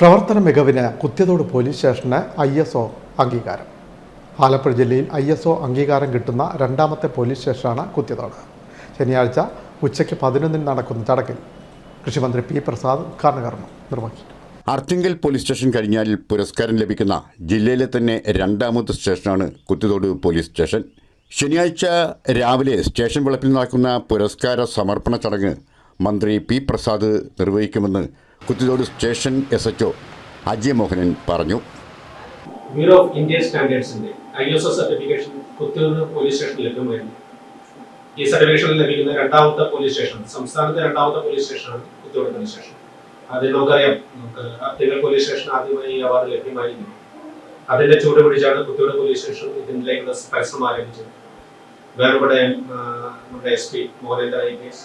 പ്രവർത്തന മികവിന് കുത്തിയതോട് പോലീസ് സ്റ്റേഷന് ഐ എസ് ഒ അംഗീകാരം. ആലപ്പുഴ ജില്ലയിൽ ഐ എസ് ഒ അംഗീകാരം കിട്ടുന്ന രണ്ടാമത്തെ പോലീസ് സ്റ്റേഷനാണ് കുത്തിയതോട്. ശനിയാഴ്ച ഉച്ചയ്ക്ക് പതിനൊന്നിന് നടക്കുന്ന ചടങ്ങിൽ കൃഷിമന്ത്രി പി പ്രസാദ് ഉദ്ഘാടന കർമ്മം നിർവഹിക്കും അർത്തിങ്കൽ പോലീസ് സ്റ്റേഷൻ കഴിഞ്ഞാൽ പുരസ്കാരം ലഭിക്കുന്ന ജില്ലയിലെ തന്നെ രണ്ടാമത്തെ സ്റ്റേഷനാണ് കുത്തിത്തോട് പോലീസ് സ്റ്റേഷൻ. ശനിയാഴ്ച രാവിലെ സ്റ്റേഷൻ വളപ്പിൽ നടക്കുന്ന പുരസ്കാര സമർപ്പണ ചടങ്ങ് മന്ത്രി P Prasad നിർവഹിക്കുമെന്ന് Kuthithode station S H Ajay Mohanan പറഞ്ഞു. Bureau of Indian സ്റ്റാൻഡേർഡ്സിന്റെ I S O certification Kuthiyoor police station ലഭ്യമായിരുന്നു. ഈ സർട്ടിഫിക്കേഷൻ ലഭിക്കുന്ന രണ്ടാമത്തെ പോലീസ് സ്റ്റേഷൻ സംസ്ഥാനത്തെ രണ്ടാമത്തെ പോലീസ് സ്റ്റേഷനാണ് കുത്തിയോട് പോലീസ് സ്റ്റേഷൻ. ആദ്യം നമുക്കറിയാം നമുക്ക് അത്തികൾ പോലീസ് സ്റ്റേഷൻ ആദ്യമായി ഈ അവാർഡ് ലഭ്യമായിരുന്നു. അതിന്റെ ചൂട് പിടിച്ചാണ് കുത്തിയോട് പോലീസ് സ്റ്റേഷൻ ഇതിലേക്കുള്ള പരിശ്രമം ആരംഭിച്ചത്. വേറെ നമ്മുടെ S P Mohanendra I P S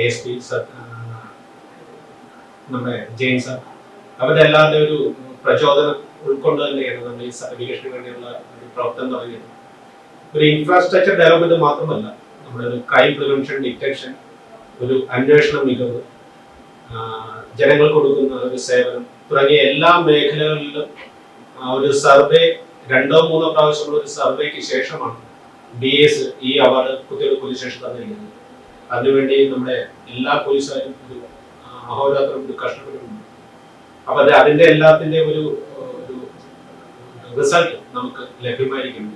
A S P നമ്മുടെ ജെയിംസ് അവരുടെ എല്ലാവരുടെ ഒരു പ്രചോദനം ഉൾക്കൊണ്ട് തന്നെയാണ് നമ്മൾ ഈ സർട്ടിഫിക്കേഷന് വേണ്ടിയുള്ള ഒരു പ്രവർത്തനം തുടങ്ങിയത്. ഒരു ഇൻഫ്രാസ്ട്രക്ചർ ഡെവലപ്മെന്റ് മാത്രമല്ല നമ്മുടെ ഒരു ക്രൈം പ്രിവെൻഷൻ ഡിറ്റക്ഷൻ ഒരു അന്വേഷണ മികവ് ജനങ്ങൾ കൊടുക്കുന്ന ഒരു സേവനം തുടങ്ങിയ എല്ലാ മേഖലകളിലും ഒരു സർവേ രണ്ടോ മൂന്നോ പ്രാവശ്യമുള്ള ഒരു സർവേക്ക് ശേഷമാണ് ബി എസ് ഈ അവാർഡ് കുത്തിയോട് പോലീസ് സ്റ്റേഷൻ തന്നിരിക്കുന്നത്. അതിനുവേണ്ടി നമ്മുടെ എല്ലാ പോലീസുകാരും ഒരു അഹോരാത്രം കഷ്ടപ്പെടുന്നുണ്ട് അപ്പൊ അത് അതിന്റെ എല്ലാത്തിന്റെ ഒരു റിസൾട്ട് നമുക്ക് ലഭ്യമായിരിക്കുന്നു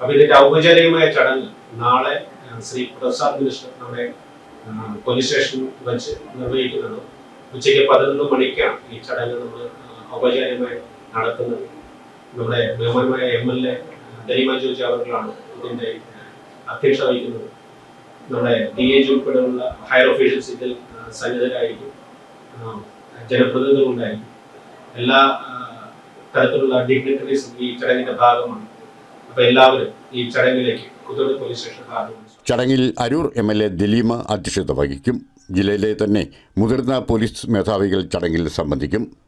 അപ്പൊ ഇതിന്റെ ഔപചാരികമായ ചടങ്ങ് നാളെ ശ്രീ പ്രസാദ് മിനിസ്റ്റർ നമ്മുടെ പോലീസ് സ്റ്റേഷൻ വെച്ച് നിർവഹിക്കുന്നത്. ഉച്ചയ്ക്ക് പതിനൊന്ന് മണിക്കാണ് ഈ ചടങ്ങ് നമ്മൾ ഔപചാരികമായി നടത്തുന്നത്. നമ്മുടെ ബഹുമാനമായ M L A Daleema Joji അവർകളാണ് ഇതിന്റെ അധ്യക്ഷത വഹിക്കുന്നത്. നമ്മുടെ ഡി എ ജി ഉൾപ്പെടെയുള്ള ഹയർ ഒഫീഷ്യൽസ് ഇതിൽ സന്നിധരായിരിക്കും. ഉണ്ടായിരുന്നു എല്ലാ തരത്തിലുള്ള ഡിഗ്നിറ്ററീസും ഈ ചടങ്ങിന്റെ ഭാഗമാണ്. അപ്പൊ എല്ലാവരും ഈ ചടങ്ങിലേക്ക് കുതിരട് പോലീസ് സ്റ്റേഷൻ ഭാഗമാണ് ചടങ്ങിൽ Aroor M L A Daleema അധ്യക്ഷത വഹിക്കും. ജില്ലയിലെ തന്നെ മുതിർന്ന പോലീസ് മേധാവികൾ ചടങ്ങിൽ സംബന്ധിക്കും.